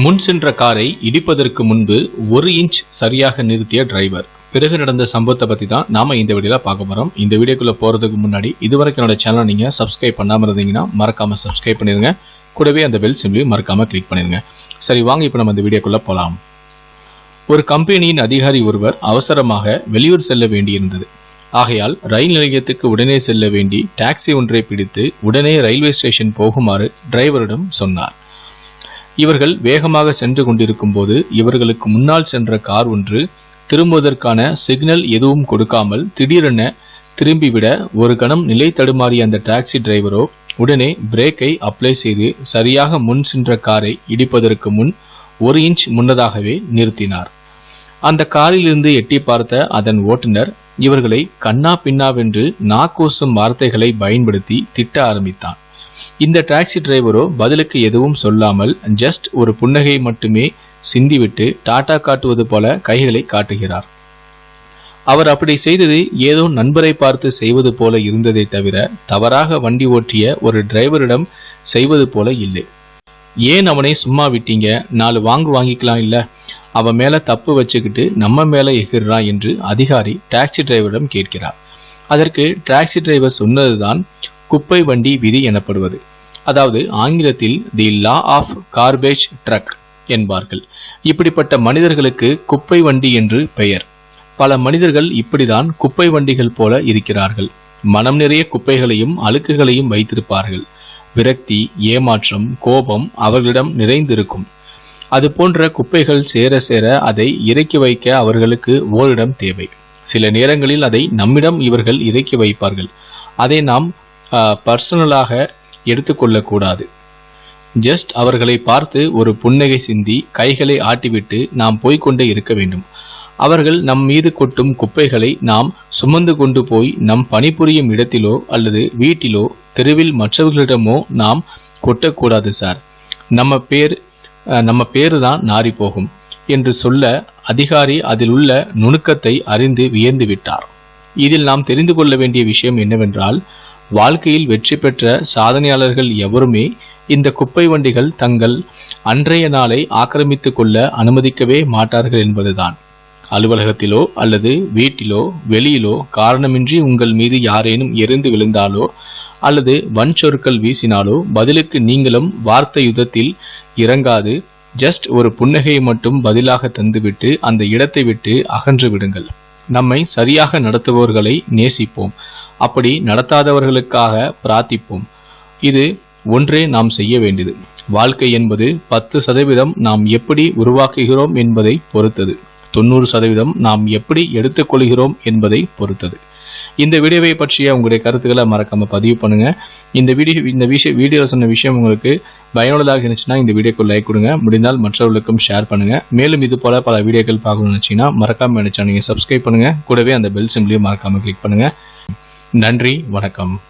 முன் சென்ற காரை இடிப்பதற்கு முன்பு ஒரு இன்ச் சரியாக நிறுத்திய டிரைவர். பிறகு நடந்த சம்பவத்தை பத்தி தான் நாம இந்த வீடியோல பார்க்க போறோம். இந்த வீடியோக்குள்ள போறதுக்கு முன்னாடி இதுவரைக்கும் என்னோட சேனலை நீங்க சப்ஸ்கிரைப் பண்ணாம இருந்தீங்கன்னா மறக்காம சப்ஸ்கிரைப் பண்ணிருங்க. கூடவே அந்த பெல் சிம்லையும் மறக்காம கிளிக் பண்ணிருங்க. சரி வாங்க இப்போ நம்ம இந்த வீடியோக்குள்ள போலாம். ஒரு கம்பெனியின் அதிகாரி ஒருவர் அவசரமாக வெளியூர் செல்ல வேண்டியிருந்தது. ஆகையால் ரயில் நிலையத்துக்கு உடனே செல்ல வேண்டி டாக்ஸி ஒன்றை பிடித்து உடனே ரயில்வே ஸ்டேஷன் போகுமாறு டிரைவரிடம் சொன்னார். இவர்கள் வேகமாக சென்று கொண்டிருக்கும் போது இவர்களுக்கு முன்னால் சென்ற கார் ஒன்று திரும்புவதற்கான சிக்னல் எதுவும் கொடுக்காமல் திடீரென திரும்பிவிட ஒரு கணம் நிலை தடுமாறிய அந்த டாக்ஸி டிரைவரோ உடனே பிரேக்கை அப்ளை செய்து சரியாக முன் சென்ற காரை இடிப்பதற்கு முன் ஒரு இன்ச் முன்னதாகவே நிறுத்தினார். அந்த காரிலிருந்து எட்டி பார்த்த அதன் ஓட்டுநர் இவர்களை கண்ணா பின்னாவென்று நாக்கோசும் வார்த்தைகளை பயன்படுத்தி திட்ட ஆரம்பித்தான். இந்த டாக்ஸி டிரைவரோ பதிலுக்கு எதுவும் சொல்லாமல் ஜஸ்ட் ஒரு புன்னகை மட்டுமே சிந்திவிட்டு டாடா காட்டுவது போல கைகளை காட்டுகிறார். அவர் அப்படி செய்தது ஏதோ நண்பரை பார்த்து செய்வது போல இருந்ததை தவிர தவறாக வண்டி ஓட்டிய ஒரு டிரைவரிடம் செய்வது போல இல்லை. ஏன் அவனை சும்மா விட்டீங்க? நாலு வாங்கு வாங்கிக்கலாம் இல்ல? அவன் மேல தப்பு வச்சுக்கிட்டு நம்ம மேல எகிறான் என்று அதிகாரி டாக்ஸி டிரைவரிடம் கேட்கிறார். அதற்கு டாக்ஸி டிரைவர் சொன்னதுதான் குப்பை வண்டி விதி எனப்படுவது. அதாவது ஆங்கிலத்தில் the law of garbage truck என்பார்கள். இப்படிப்பட்ட மனிதர்களுக்கு குப்பை வண்டி என்று பெயர். பல மனிதர்கள் இப்படிதான் குப்பை வண்டிகள் போல இருக்கிறார்கள். மனம் நிறைய குப்பைகளையும் அழுக்குகளையும் வைத்திருப்பார்கள். விரக்தி ஏமாற்றம் கோபம் அவர்களிடம் நிறைந்திருக்கும். அது போன்ற குப்பைகள் சேர சேர அதை இறக்கி வைக்க அவர்களுக்கு ஓரிடம் தேவை. சில நேரங்களில் அதை நம்மிடம் இவர்கள் இறக்கி வைப்பார்கள். அதை நாம் பர்சனலாக எடுத்துக்கொள்ளக்கூடாது. ஜஸ்ட் அவர்களை பார்த்து ஒரு புன்னகை சிந்தி கைகளை ஆட்டிவிட்டு நாம் போய்கொண்டே இருக்க வேண்டும். அவர்கள் நம் மீது கொட்டும் குப்பைகளை நாம் சுமந்து கொண்டு போய் நம் பணிபுரியும் இடத்திலோ அல்லது வீட்டிலோ தெருவில் மற்றவர்களிடமோ நாம் கொட்டக்கூடாது சார். நம்ம பேர் நம்ம பேரு தான் நாரி போகும் என்று சொல்ல அதிகாரி அதில் உள்ள நுணுக்கத்தை அறிந்து வியந்து விட்டார். இதில் நாம் தெரிந்து கொள்ள வேண்டிய விஷயம் என்னவென்றால் வாழ்க்கையில் வெற்றி பெற்ற சாதனையாளர்கள் எவருமே இந்த குப்பை வண்டிகள் தங்கள் அன்றைய நாளை ஆக்கிரமித்து கொள்ள அனுமதிக்கவே மாட்டார்கள் என்பதுதான். அலுவலகத்திலோ அல்லது வீட்டிலோ வெளியிலோ காரணமின்றி உங்கள் மீது யாரேனும் எரிந்து விழுந்தாலோ அல்லது வன் சொற்கள் வீசினாலோ பதிலுக்கு நீங்களும் வார்த்தை யுத்தத்தில் இறங்காது ஜஸ்ட் ஒரு புன்னகையை மட்டும் பதிலாக தந்துவிட்டு அந்த இடத்தை விட்டு அகன்று விடுங்கள். நம்மை சரியாக நடத்துபவர்களை நேசிப்போம். அப்படி நடத்தாதவர்களுக்காக பிரார்த்திப்போம். இது ஒன்றே நாம் செய்ய வேண்டியது. வாழ்க்கை என்பது பத்து சதவீதம் நாம் எப்படி உருவாக்குகிறோம் என்பதை பொறுத்தது. தொண்ணூறு சதவீதம் நாம் எப்படி எடுத்துக்கொள்கிறோம் என்பதை பொறுத்தது. இந்த வீடியோவை பற்றிய உங்களுடைய கருத்துக்களை மறக்காம பதிவு பண்ணுங்க. இந்த வீடியோ இந்த விஷயம் வீடியோ சொன்ன விஷயம் உங்களுக்கு பயனுள்ளதாக இருந்துச்சுன்னா இந்த வீடியோக்கு லைக் கொடுங்க. முடிந்தால் மற்றவர்களுக்கும் ஷேர் பண்ணுங்க. மேலும் இது போல பல வீடியோக்கள் பார்க்கணும்னு நினைச்சீங்கன்னா மறக்காம நினைச்சா நீங்க சப்ஸ்கிரைப் பண்ணுங்க. கூடவே அந்த பெல் சிம்லையும் மறக்காம கிளிக் பண்ணுங்க. நன்றி வணக்கம்.